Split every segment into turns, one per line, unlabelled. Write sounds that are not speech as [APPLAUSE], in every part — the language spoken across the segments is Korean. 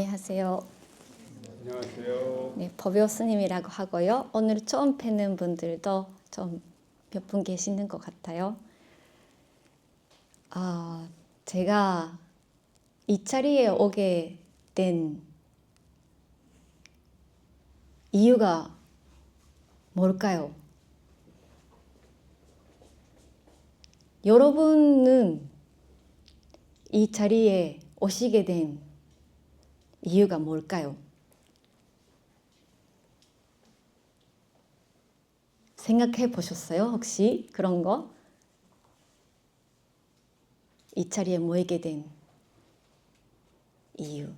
안녕하세요.
안녕하세요.
네, 법요 스님이라고 하고요. 오늘 처음 뵙는 분들도 좀 몇 분 계시는 것 같아요. 아, 제가 이 자리에 오게 된 이유가 뭘까요? 여러분은 이 자리에 오시게 된 이유가 뭘까요? 생각해 보셨어요? 혹시 그런 거? 이 자리에 모이게 된 이유.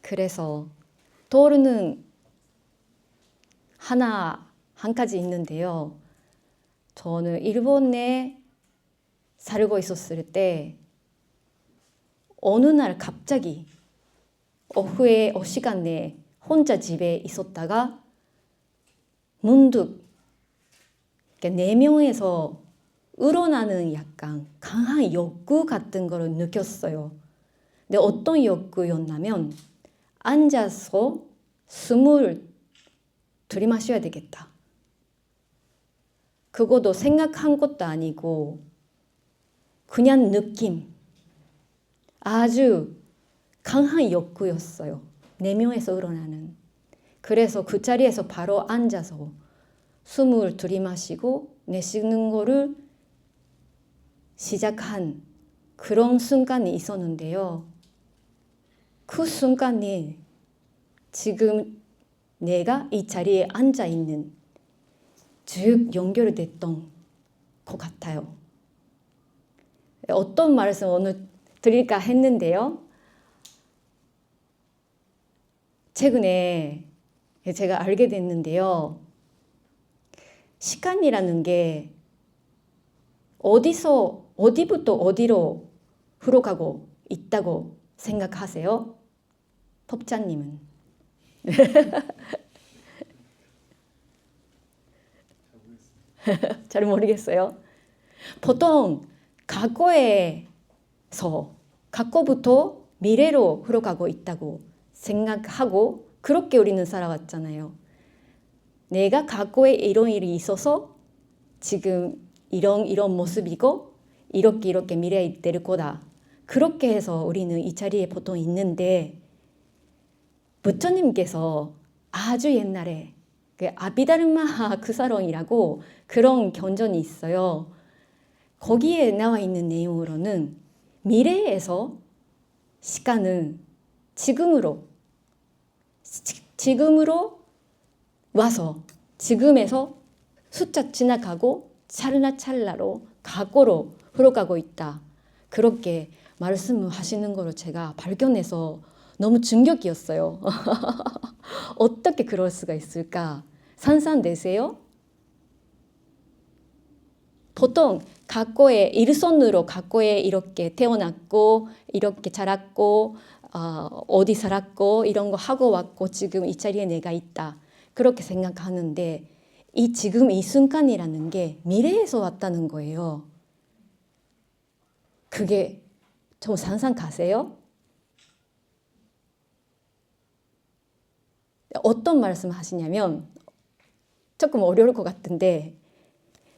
그래서 떠오르는 하나, 한 가지 있는데요. 저는 일본에 살고 있었을 때 어느 날 갑자기 오후에 어 시간에 혼자 집에 있었다가 문득 네 명에서 우러나는 약간 강한 욕구 같은 걸 느꼈어요. 근데 어떤 욕구였냐면 앉아서 숨을 들이마셔야 되겠다. 그것도 생각한 것도 아니고 그냥 느낌. 아주 강한 욕구였어요. 네 명에서 우러나는. 그래서 그 자리에서 바로 앉아서 숨을 들이마시고 내쉬는 거를 시작한 그런 순간이 있었는데요. 그 순간이 지금 내가 이 자리에 앉아 있는 쭉 연결됐던 것 같아요. 어떤 말씀 오늘 드릴까 했는데요. 최근에 제가 알게 됐는데요. 시간이라는 게 어디서 어디부터 어디로 흘러가고 있다고 생각하세요? 법자님은 [LAUGHS] 잘 모르겠어요. 보통 과거에서 과거부터 미래로 흘러가고 있다고 생각하고 그렇게 우리는 살아왔잖아요. 내가 과거에 이런 일이 있어서 지금 이런 이런 모습이고 이렇게 이렇게 미래에 될 거다. 그렇게 해서 우리는 이 자리에 보통 있는데 부처님께서 아주 옛날에 그 아비다르마 [LAUGHS] 그사론이라고 그런 견전이 있어요. 거기에 나와 있는 내용으로는 미래에서 시간은 지금으로 지금으로 와서 지금에서 숫자 지나가고 찰나찰나로 과거로 흘러가고 있다. 그렇게 말씀을 하시는 거를 제가 발견해서 너무 충격이었어요. [LAUGHS] 어떻게 그럴 수가 있을까? 산산되세요? 보통 과거에 일손으로 과거에 이렇게 태어났고 이렇게 자랐고 어, 어디 살았고 이런 거 하고 왔고 지금 이 자리에 내가 있다. 그렇게 생각하는데 이 지금 이 순간이라는 게 미래에서 왔다는 거예요. 그게 좀 상상 가세요? 어떤 말씀 하시냐면 조금 어려울 것 같은데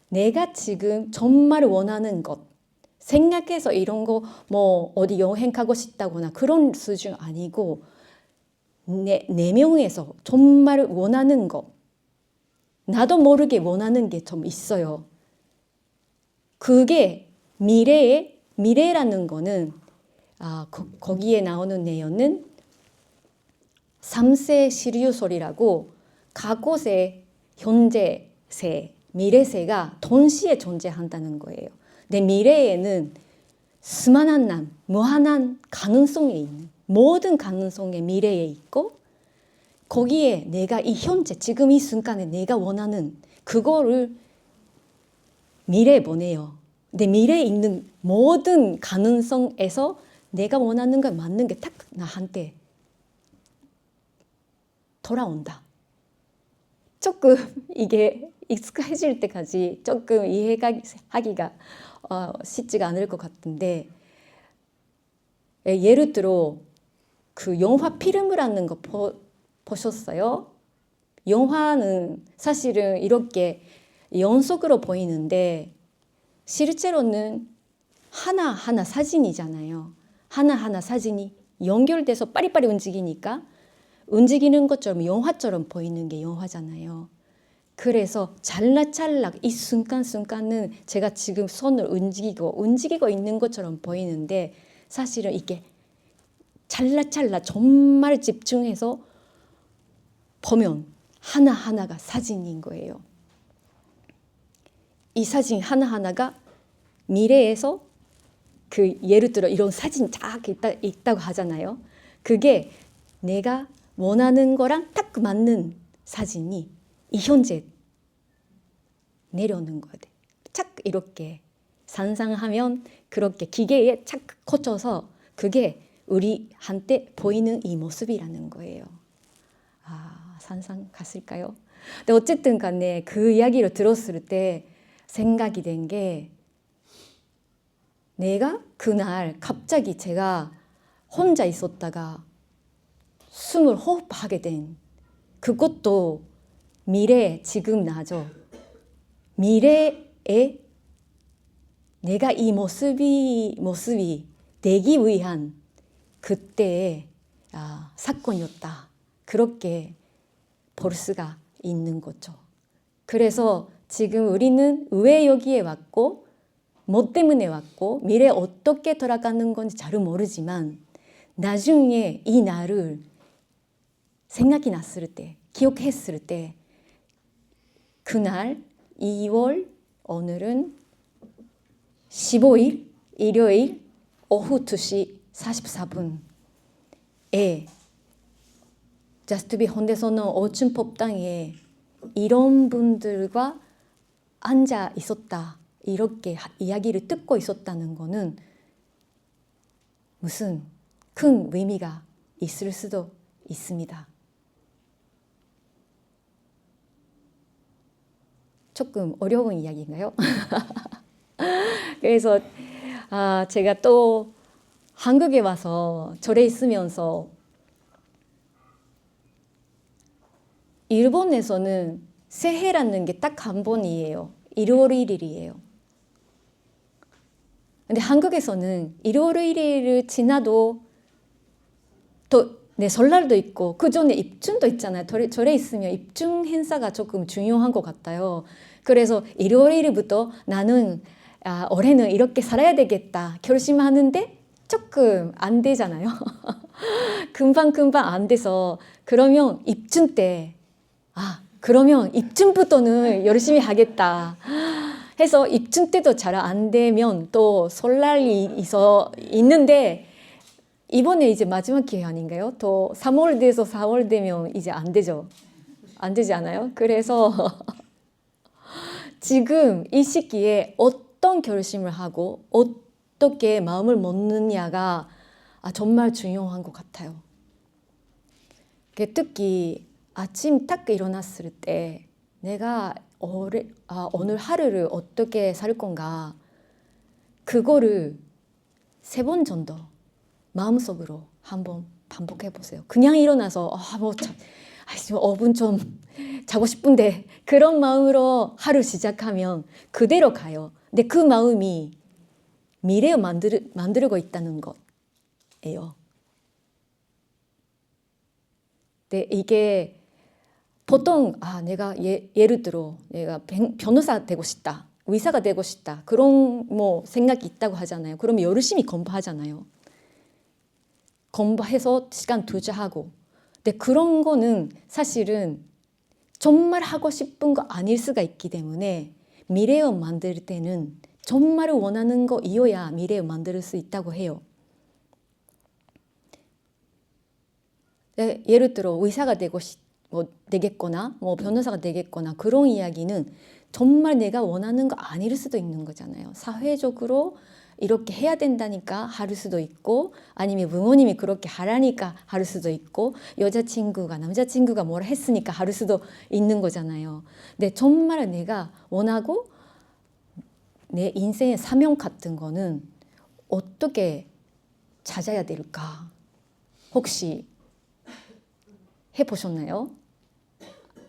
내가 지금 정말 원하는 것 생각해서 이런 거 뭐 어디 여행 가고 싶다거나 그런 수준 아니고 네, 네 명에서 정말 원하는 것 나도 모르게 원하는 게 좀 있어요. 그게 미래의 미래라는 거는 아, 거, 거기에 나오는 내용은 삼세 시류설이라고 과거세, 현재세, 미래세가 동시에 존재한다는 거예요. 내 미래에는 수많은 남, 무한한 가능성에 있는 모든 가능성의 미래에 있고 거기에 내가 이 현재 지금 이 순간에 내가 원하는 그거를 미래에 보내요. 내 미래에 있는 모든 가능성에서 내가 원하는 걸 맞는 게 딱 나한테 돌아온다. 조금 [LAUGHS] 이게 익숙해질 때까지 조금 이해가 하기가 어, 쉽지가 않을 것 같은데 예, 예를 들어 그 영화 필름이라는 거 보, 보셨어요? 영화는 사실은 이렇게 연속으로 보이는데 실제로는 하나하나 사진이잖아요. 하나하나 사진이 연결돼서 빠리빠리 움직이니까 움직이는 것처럼 영화처럼 보이는 게 영화잖아요. 그래서 찰나찰락 이 순간순간은 제가 지금 손을 움직이고 움직이고 있는 것처럼 보이는데 사실은 이게 찰나찰나 정말 집중해서 보면 하나하나가 사진인 거예요. 이 사진 하나하나가 미래에서 그 예를 들어 이런 사진 쫙 있다, 있다고 하잖아요. 그게 내가 원하는 거랑 딱 맞는 사진이 이 현재 내려오는 거야. 착 이렇게 상상하면 그렇게 기계에 착 꽂혀서 그게 우리한테 보이는 이 모습이라는 거예요. 아, 상상 갔을까요? 근데 어쨌든 간에 그 이야기를 들었을 때 생각이 된 게 내가 그날 갑자기 제가 혼자 있었다가 숨을 호흡하게 된 그것도 미래 지금 나죠. 미래에 내가 이 모습이 모습이 되기 위한 그때의 아, 사건이었다. 그렇게 볼 수가 있는 거죠. 그래서 지금 우리는 왜 여기에 왔고 뭐 때문에 왔고 미래 어떻게 돌아가는 건지 잘 모르지만 나중에 이 날을 생각이 났을 때 기억했을 때 그날 2월 오늘은 15일 일요일 오후 2시 44분에 자스트비 혼대서는 오춘 법당에 이런 분들과 앉아 있었다. 이렇게 하- 이야기를 듣고 있었다는 거는 무슨 큰 의미가 있을 수도 있습니다. 조금 어려운 이야기인가요? [LAUGHS] 그래서 아, 제가 또 한국에 와서 절에 있으면서 일본에서는 새해라는 게 딱 한 번이에요. 1월 1일이에요. 근데 한국에서는 1월 1일을 지나도 또 네, 설날도 있고 그 전에 입춘도 있잖아요. 절에, 절에 있으면 입춘 행사가 조금 중요한 것 같아요. 그래서 1월 1일부터 나는 아, 올해는 이렇게 살아야 되겠다 결심하는데 조금 안 되잖아요. [LAUGHS] 금방 금방 안 돼서 그러면 입춘 때 아, 그러면 입춘부터는 열심히 하겠다. 해서 입춘 때도 잘 안 되면 또 설날이 있어 있는데 이번에 이제 마지막 기회 아닌가요? 또 3월 돼서 4월 되면 이제 안 되죠. 안 되지 않아요? 그래서 [LAUGHS] 지금 이 시기에 어떤 결심을 하고 어떻게 마음을 먹느냐가 아, 정말 중요한 것 같아요. 그 특히 아침 딱 일어났을 때 내가 올해, 아, 오늘 하루를 어떻게 살 건가 그거를 세 번 정도 마음속으로 한번 반복해 보세요. 그냥 일어나서 아뭐 아, 지금 5분 좀 자고 싶은데 그런 마음으로 하루 시작하면 그대로 가요. 근데 그 마음이 미래를 만들, 만들고 있다는 것예요. 근데 이게 보통 아 내가 예, 예를 들어 내가 변- 변호사 되고 싶다 의사가 되고 싶다 그런 뭐 생각이 있다고 하잖아요 그러면 열심히 공부하잖아요 공부해서 시간 투자하고 근데 그런 거는 사실은 정말 하고 싶은 거 아닐 수가 있기 때문에 미래를 만들 때는 정말 원하는 거 이어야 미래를 만들 수 있다고 해요 네, 예를 들어 의사가 되고 싶, 뭐 되겠거나 뭐 변호사가 되겠거나 그런 이야기는 정말 내가 원하는 거 아닐 수도 있는 거잖아요. 사회적으로 이렇게 해야 된다니까 할 수도 있고 아니면 부모님이 그렇게 하라니까 할 수도 있고 여자친구가 남자친구가 뭐라 했으니까 할 수도 있는 거잖아요. 근데 정말 내가 원하고 내 인생의 사명 같은 거는 어떻게 찾아야 될까? 혹시 해보셨나요?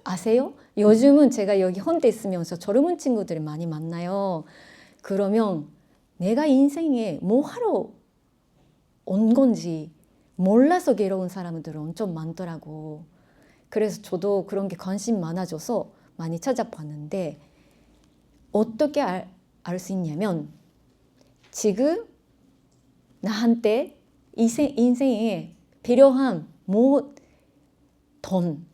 아세요? 요즘은 제가 여기 혼자 있으면서 젊은 친구들을 많이 만나요. 그러면 내가 인생에 뭐 하러 온 건지 몰라서 괴로운 사람들은 엄청 많더라고. 그래서 저도 그런 게 관심 많아져서 많이 찾아봤는데 어떻게 알 수 있냐면 지금 나한테 인생, 인생에 필요한 모, 돈,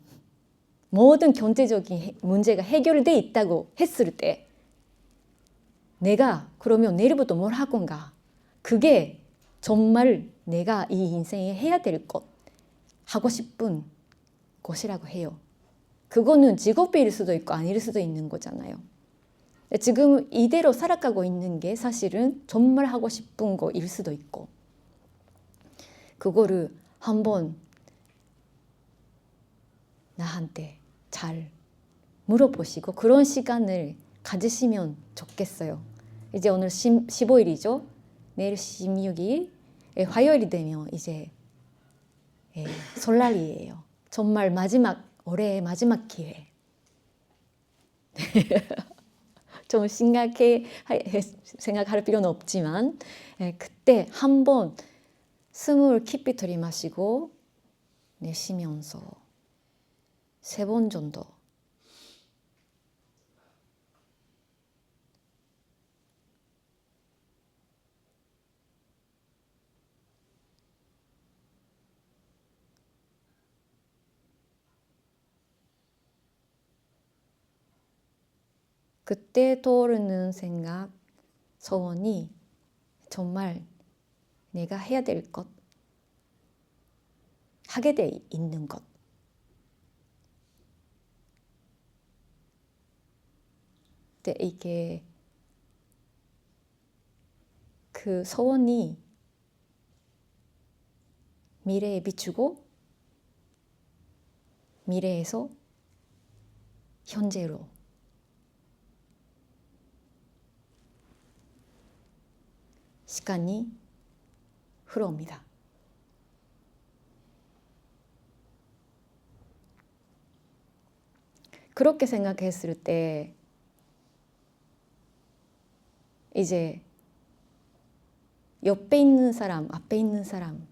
모든 경제적인 해- 문제가 해결돼 있다고 했을 때 내가 그러면 내일부터 뭘 할 건가? 그게 정말 내가 이 인생에 해야 될 것, 하고 싶은 것이라고 해요. 그거는 직업일 수도 있고 아닐 수도 있는 거잖아요. 지금 이대로 살아가고 있는 게 사실은 정말 하고 싶은 거일 수도 있고 그거를 한번 나한테 잘 물어보시고 그런 시간을 가지시면 좋겠어요. 이제 오늘 15일이죠. 내일 16일 화요일이 되면 이제 예, 설날이에요. 정말 마지막 올해의 마지막 기회. [LAUGHS] 좀 심각해 생각할 필요는 없지만 예, 그때 한번 숨을 깊이 들이마시고 내쉬면서 세 번 정도 그때 떠오르는 생각, 소원이 정말 내가 해야 될 것, 하게 돼 있는 것. 근데 이게 그 소원이 미래에 비추고 미래에서 현재로 시간이 흘러옵니다. 그렇게 생각했을 때 이제 옆에 있는 사람, 앞에 있는 사람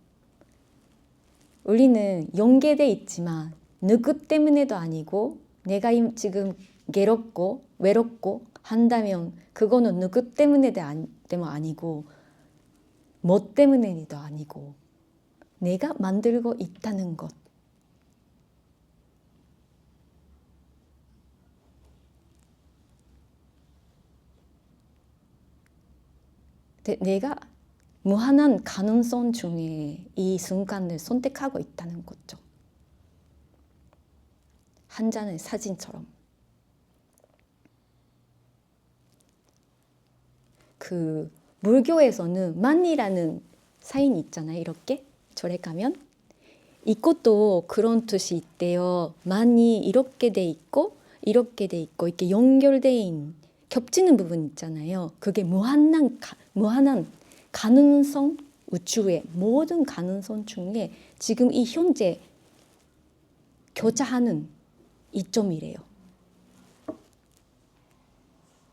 우리는 연계돼 있지만 누구 때문에도 아니고 내가 임- 지금 괴롭고 외롭고 한다면 그거는 누구 때문에도 아니, 때문 아니고 뭐 때문에도 아니고 내가 만들고 있다는 것. 내- 내가 무한한 가능성 중에 이 순간을 선택하고 있다는 거죠. 한 장의 사진처럼. 그 물교에서는 만이라는 사인이 있잖아요. 이렇게 절에 가면 이것도 그런 뜻이 있대요. 만이 이렇게 돼 있고 이렇게 돼 있고 이렇게 연결돼 있는 겹치는 부분 있잖아요. 그게 무한한 가, 무한한 가능성 우주의 모든 가능성 중에 지금 이 현재 교차하는 이점이래요.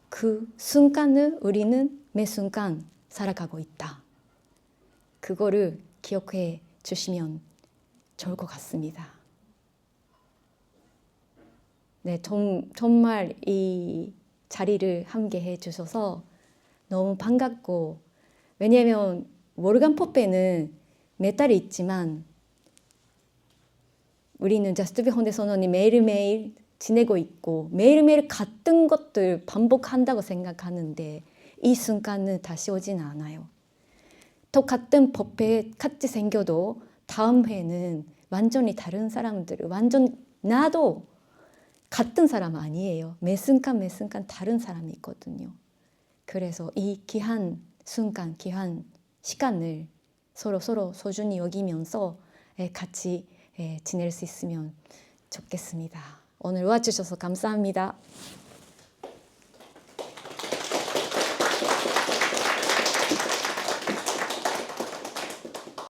그 순간을 우리는 매 순간 살아가고 있다. 그거를 기억해 주시면 좋을 것 같습니다. 네, 정, 정말 이 자리를 함께 해 주셔서 너무 반갑고 왜냐하면 모르간 포페는 몇 달이 있지만 우리는 자스트비 혼데 선언이 매일매일 지내고 있고 매일매일 같은 것들 반복한다고 생각하는데 이 순간은 다시 오진 않아요. 똑같은 법에 같이 생겨도 다음 회는 완전히 다른 사람들, 완전 나도 같은 사람 아니에요. 매 순간 매 순간 다른 사람이 있거든요. 그래서 이 귀한 순간, 귀한 시간을 서로 서로 소중히 여기면서 예, 같이 예, 지낼 수 있으면 좋겠습니다. 오늘 와주셔서 감사합니다.